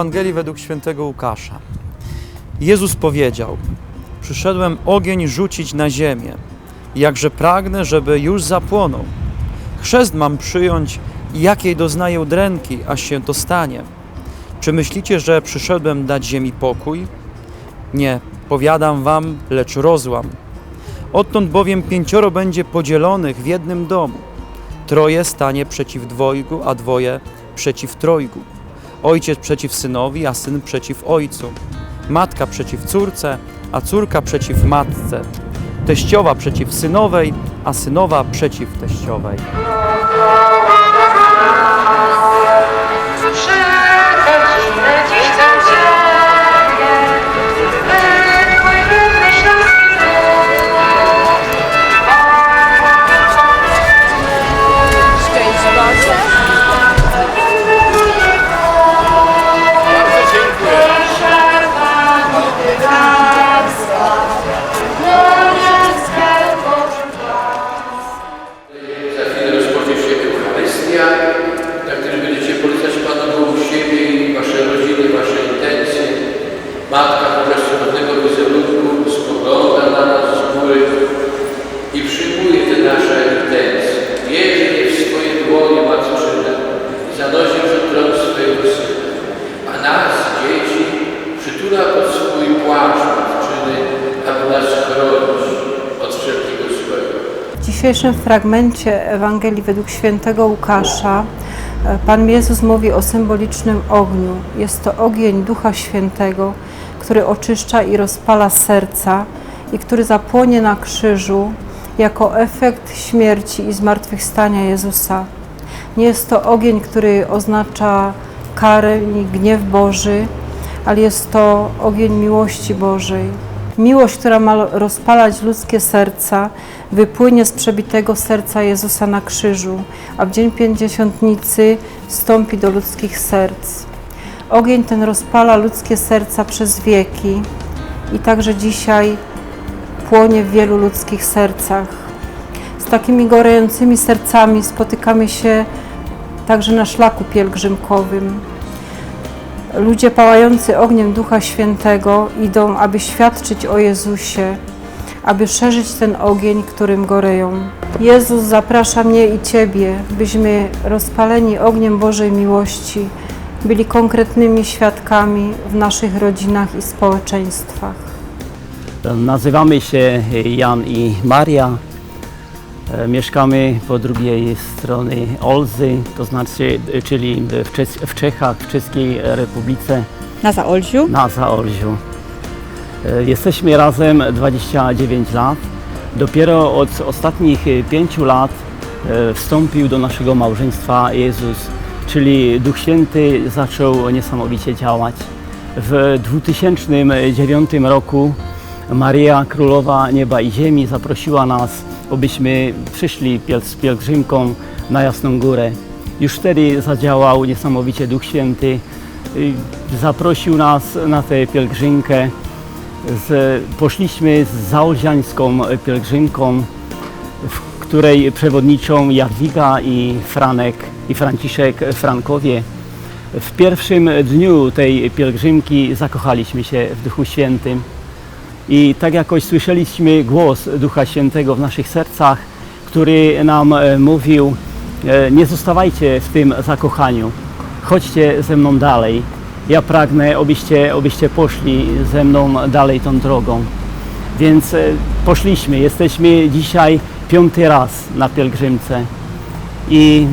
Ewangelii według świętego Łukasza. Jezus powiedział: Przyszedłem ogień rzucić na ziemię, jakże pragnę, żeby już zapłonął. Chrzest mam przyjąć jakiej doznaję dręki, aż się to stanie. Czy myślicie, że przyszedłem dać ziemi pokój? Nie, powiadam wam, lecz rozłam. Odtąd bowiem pięcioro będzie podzielonych w jednym domu. Troje stanie przeciw dwojgu, a dwoje przeciw trojgu. Ojciec przeciw synowi, a syn przeciw ojcu. Matka przeciw córce, a córka przeciw matce. Teściowa przeciw synowej, a synowa przeciw teściowej. Matka wobec cudownego wizerunku spogląda na nas z góry i przyjmuje te nasze intencje. Bierze je w swoje dłonie matczyne i zanosi przed tron swojego Syna. A nas, dzieci, przytula pod swój płaszcz matczyny, aby nas chronić od wszelkiego złego. W dzisiejszym fragmencie Ewangelii według świętego Łukasza e, Pan Jezus mówi o symbolicznym ogniu. Jest to ogień Ducha Świętego, który oczyszcza i rozpala serca i który zapłonie na krzyżu jako efekt śmierci i zmartwychwstania Jezusa. Nie jest to ogień, który oznacza karę i gniew Boży, ale jest to ogień miłości Bożej. Miłość, która ma rozpalać ludzkie serca, wypłynie z przebitego serca Jezusa na krzyżu, a w dzień pięćdziesiątnicy wstąpi do ludzkich serc. Ogień ten rozpala ludzkie serca przez wieki i także dzisiaj płonie w wielu ludzkich sercach. Z takimi gorejącymi sercami spotykamy się także na szlaku pielgrzymkowym. Ludzie pałający ogniem Ducha Świętego idą, aby świadczyć o Jezusie, aby szerzyć ten ogień, którym goreją. Jezus zaprasza mnie i Ciebie, byśmy rozpaleni ogniem Bożej miłości byli konkretnymi świadkami w naszych rodzinach i społeczeństwach. Nazywamy się Jan i Maria. E, Mieszkamy po drugiej stronie Olzy, to znaczy, e, czyli w, Czes- w Czechach, w Czeskiej Republice, Na Zaolziu. na Zaolziu. E, Jesteśmy razem 29 lat. Dopiero od ostatnich e, pięciu lat wstąpił do naszego małżeństwa Jezus, czyli Duch Święty zaczął niesamowicie działać. W 2009 roku Maria Królowa Nieba i Ziemi zaprosiła nas, abyśmy przyszli z pielgrzymką na Jasną Górę. Już wtedy zadziałał niesamowicie Duch Święty. Y, Zaprosił nas na tę pielgrzymkę. Poszliśmy z zaolziańską pielgrzymką, w której przewodniczą Jadwiga i Franek i Franciszek Frankowie. W pierwszym dniu tej pielgrzymki zakochaliśmy się w Duchu Świętym i tak jakoś słyszeliśmy głos Ducha Świętego w naszych sercach, który nam e, mówił: e, Nie zostawajcie w tym zakochaniu, chodźcie ze mną dalej. Ja pragnę, abyście, abyście poszli ze mną dalej tą drogą. Więc e, poszliśmy. Jesteśmy dzisiaj piąty raz na pielgrzymce i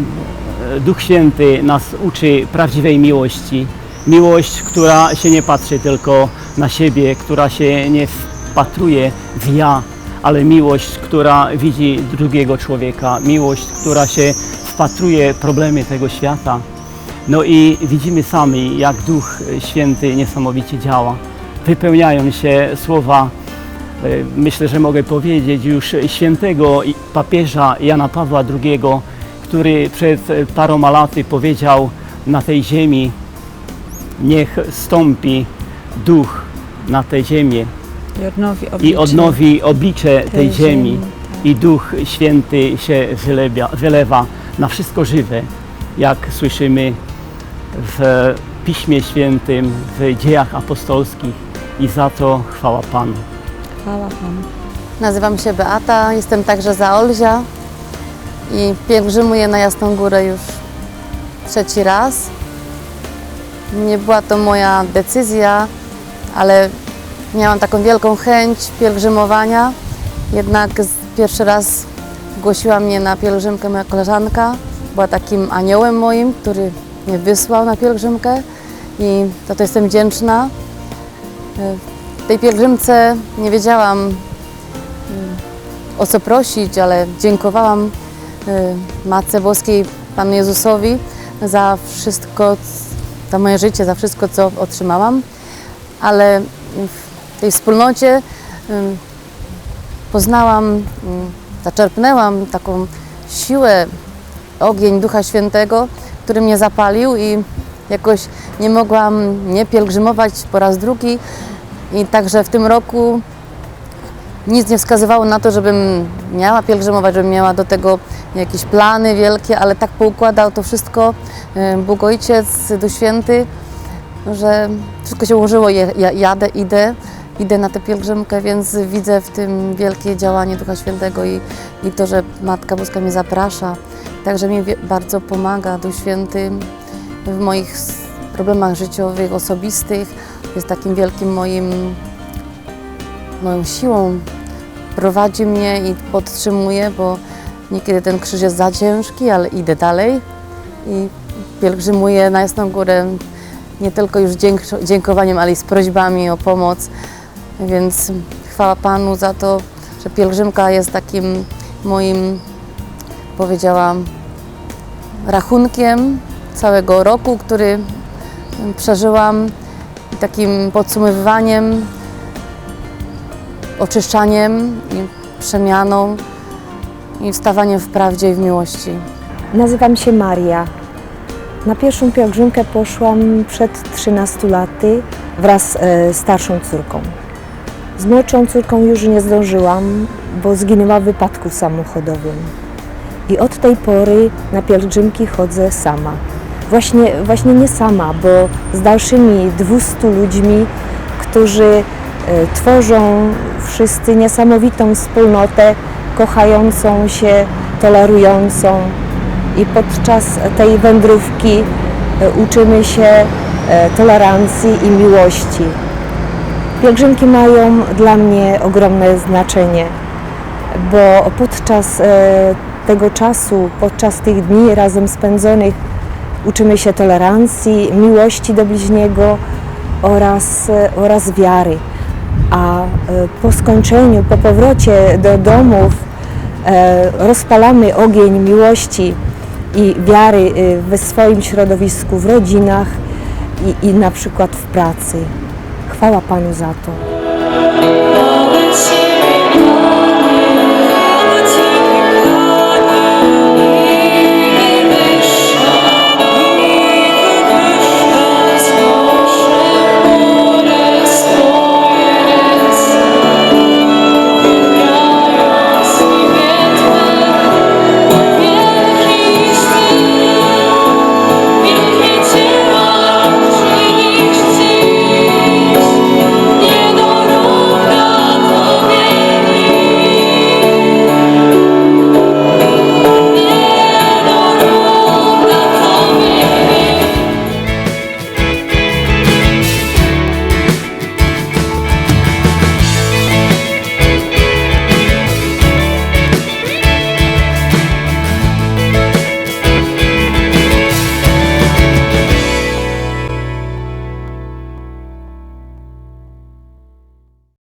e, Duch Święty nas uczy prawdziwej miłości. Miłość, która się nie patrzy tylko na siebie, która się nie wpatruje w ja, ale miłość, która widzi drugiego człowieka, miłość, która się wpatruje problemy tego świata. No i widzimy sami, jak Duch Święty niesamowicie działa. Wypełniają się słowa myślę, że mogę powiedzieć już świętego i- papieża Jana Pawła II, który przed e, paroma laty powiedział na tej ziemi, niech stąpi duch na tę ziemię I odnowi i oblicze odnowi oblicze tej tej ziemi ziemi, i Duch Święty się wylewa na wszystko żywe, jak słyszymy w Piśmie Świętym, w dziejach apostolskich i za to chwała Panu. Nazywam się Beata, jestem także za Olzia i pielgrzymuję na Jasną Górę już trzeci raz. Nie była to moja decyzja, ale miałam taką wielką chęć pielgrzymowania. Jednak pierwszy raz głosiła mnie na pielgrzymkę moja koleżanka. Była takim aniołem moim, który mnie wysłał na pielgrzymkę i za to jestem wdzięczna. Tej pielgrzymce nie wiedziałam, o co prosić, ale dziękowałam y, Matce Boskiej, Panu Jezusowi za wszystko, za moje życie, za wszystko, co otrzymałam. Ale w tej wspólnocie y, poznałam, y, zaczerpnęłam taką siłę, ogień Ducha Świętego, który mnie zapalił i jakoś nie mogłam nie pielgrzymować po raz drugi. I także w tym roku nic nie wskazywało na to, żebym miała pielgrzymować, żebym miała do tego jakieś plany wielkie, ale tak poukładał to wszystko e, Bóg Ojciec, Duch Święty, że wszystko się ułożyło. Ja jadę, idę, idę na tę pielgrzymkę, więc widzę w tym wielkie działanie Ducha Świętego i, i to, że Matka Boska mnie zaprasza. Także mi bardzo pomaga Duch Święty w moich problemach życiowych, osobistych. Jest takim wielkim moim moją siłą prowadzi mnie i podtrzymuje, bo niekiedy ten krzyż jest za ciężki, ale idę dalej i pielgrzymuję na Jasną Górę nie tylko już dzięk, dziękowaniem, ale i z prośbami o pomoc. Więc chwała Panu za to, że pielgrzymka jest takim moim, powiedziałam, rachunkiem całego roku, który przeżyłam i takim podsumowywaniem oczyszczaniem i przemianą i wstawaniem w prawdzie i w miłości. Nazywam się Maria. Na pierwszą pielgrzymkę poszłam przed 13 laty wraz e, z starszą córką. Z młodszą córką już nie zdążyłam, bo zginęła w wypadku samochodowym. I od tej pory na pielgrzymki chodzę sama. Właśnie, właśnie nie sama, bo z dalszymi 200 ludźmi, którzy e, tworzą wszyscy niesamowitą wspólnotę, kochającą się, tolerującą. I podczas tej wędrówki e, uczymy się e, tolerancji i miłości. Pielgrzymki mają dla mnie ogromne znaczenie, bo podczas tego czasu, podczas tych dni razem spędzonych uczymy się tolerancji, miłości do bliźniego oraz, e, oraz wiary. A e, po skończeniu, po powrocie do domów e, rozpalamy ogień miłości i wiary we swoim środowisku, w rodzinach i, i na przykład w pracy. Chwała Panu za to.